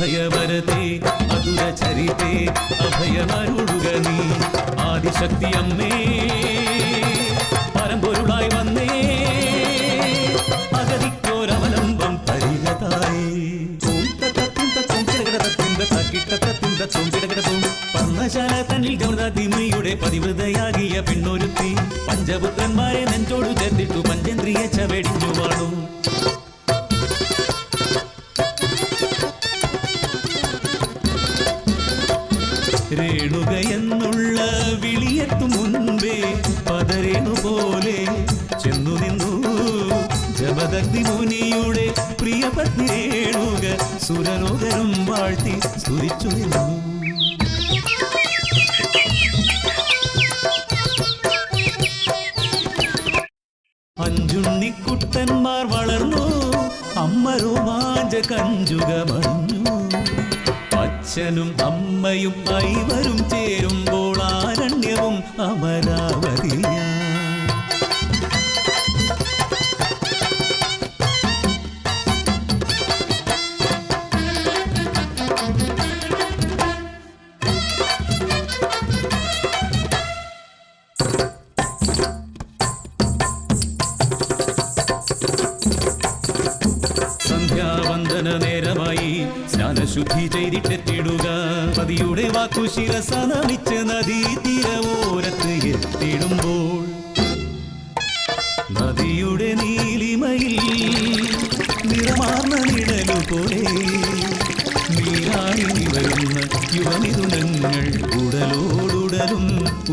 അഭയവരതേ അതുര ചരിത്തെ അഭയമരുളുക നീ. ആദിശക്തി അമ്മേ പരമ്പൊരുളായി വന്നേ. അഗതിക്കോരവലംബം തരികതായി പർണശാല തന്നിൽ ഗൗരതിമയുടെ പതിവൃതയാകിയ പെണ്ണൊരുത്തി. പഞ്ചപുത്രന്മാരെ നെഞ്ചോടു ചേർത്തിട്ടു പഞ്ചേന്ദ്രിയ ചവടിഞ്ഞു വാണു. രേണുക എന്നുള്ള വിളിയെത്തും മുൻപേ പതരേണു പോലെ ചെന്നു നിന്നു. ജപദഗ്നി മുനിയുടെ പ്രിയപത്നി രേണുക സുരലോകരും വാഴ്ത്തി സ്തുതിച്ചു നിന്നു. അഞ്ചുണ്ണിക്കുട്ടന്മാർ വളർന്നു. അമ്മ രോമാഞ്ച കഞ്ചുകമണിഞ്ഞു അച്ഛനും അമ്മയും ഐവരും ചേരുമ്പോൾ ആരണ്യവും അമരാവതി നേരമായി സ്നാനശുദ്ധി ചെയ്തിട്ടെത്തിടുക പതിയുടെ വാക്കു ശിരസ നമിച്ച് നദീ തീരവോരത്ത് എത്തിടുമ്പോൾ നദിയുടെ നീലിമയിൽ നിറമാർന്ന നിഴലു പോലെ നീരായി വരുന്ന യുവനിരുണങ്ങൾ ഉടലോടുടലും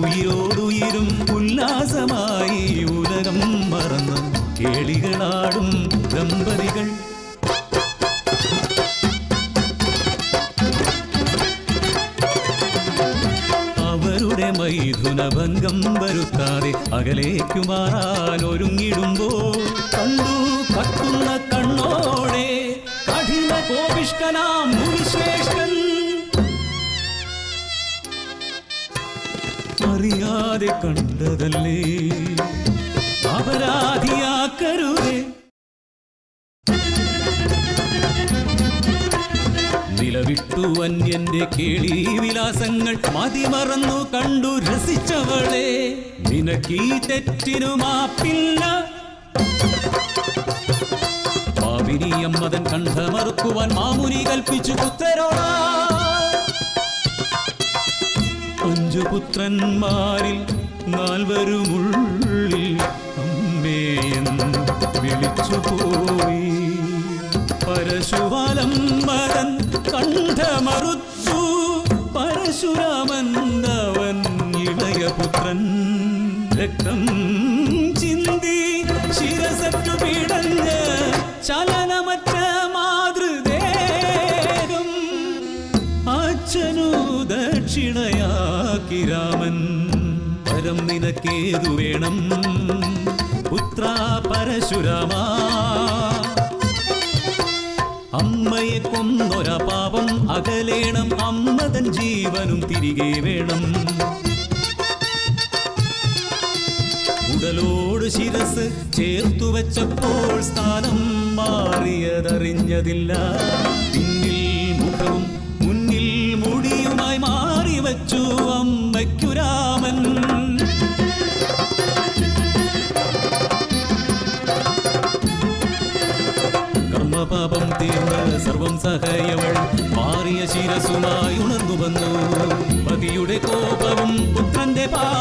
ഉയിരോടുയിരും ഉല്ലാസമായി ഉലകം മറന്ന് കേളികളാടും ദമ്പതികൾ മൈഥുനഭംഗം വരുത്താതെ അകലേക്കു മാറാൻ ഒരുങ്ങിടുമ്പോൾ കണ്ടു കത്തുന്ന കണ്ണോടെ കഠിന കോപിഷ്ടനാം മുനിശ്രേഷ്ഠൻ. അറിയാതെ കണ്ടതല്ലേ? നിലവിട്ടു അന്യന്റെ കേളി വിലാസങ്ങൾ. മതിമറന്നു കണ്ടു രസിച്ചവളെ. നിനക്കീ തെറ്റിനു മാപ്പില്ല. പാപിനി കണ്ഠ മറുക്കുവാൻ മാമുനി കൽപ്പിച്ചു പുത്രരോടാ അഞ്ചു പുത്രന്മാരിൽ നാൽവരുമുള്ളിൽ അമ്മേയെന്ന് വിളിച്ചുപോയി. പരശുവാലം മരൻ കണ്ഠമറുത്തു പരശുരാമൻ അവൻ ഇളയപുത്രൻ. രക്തം ചിന്തി ശിരസറ്റു പിടഞ്ഞ് ചലനമറ്റ മാതൃദേഹം. അച്ഛനു ദക്ഷിണയാക്കി രാമൻ. പരം നിനക്കേതു വേണം? പുത്ര പരശുരാമ. അമ്മയെ കൊന്നൊര പാപം അകലേണം അമ്മതൻ ജീവനും തിരികെ വേണം. ഉടലോട് ശിരസ് ചേർത്തു വെച്ചപ്പോൾ സ്ഥാനം മാറിയതറിഞ്ഞതില്ല. പിന്നിൽ മുഖവും മുന്നിൽ മുടിയുമായി മാറി വച്ചു. കർമ്മപാപം തീർന്ന് സർവം സഹയവൾ മാറിയ ശിരസുമായി ഉണർന്നു വന്നു പതിയുടെ കോപവും പുത്രന്റെ പാപവും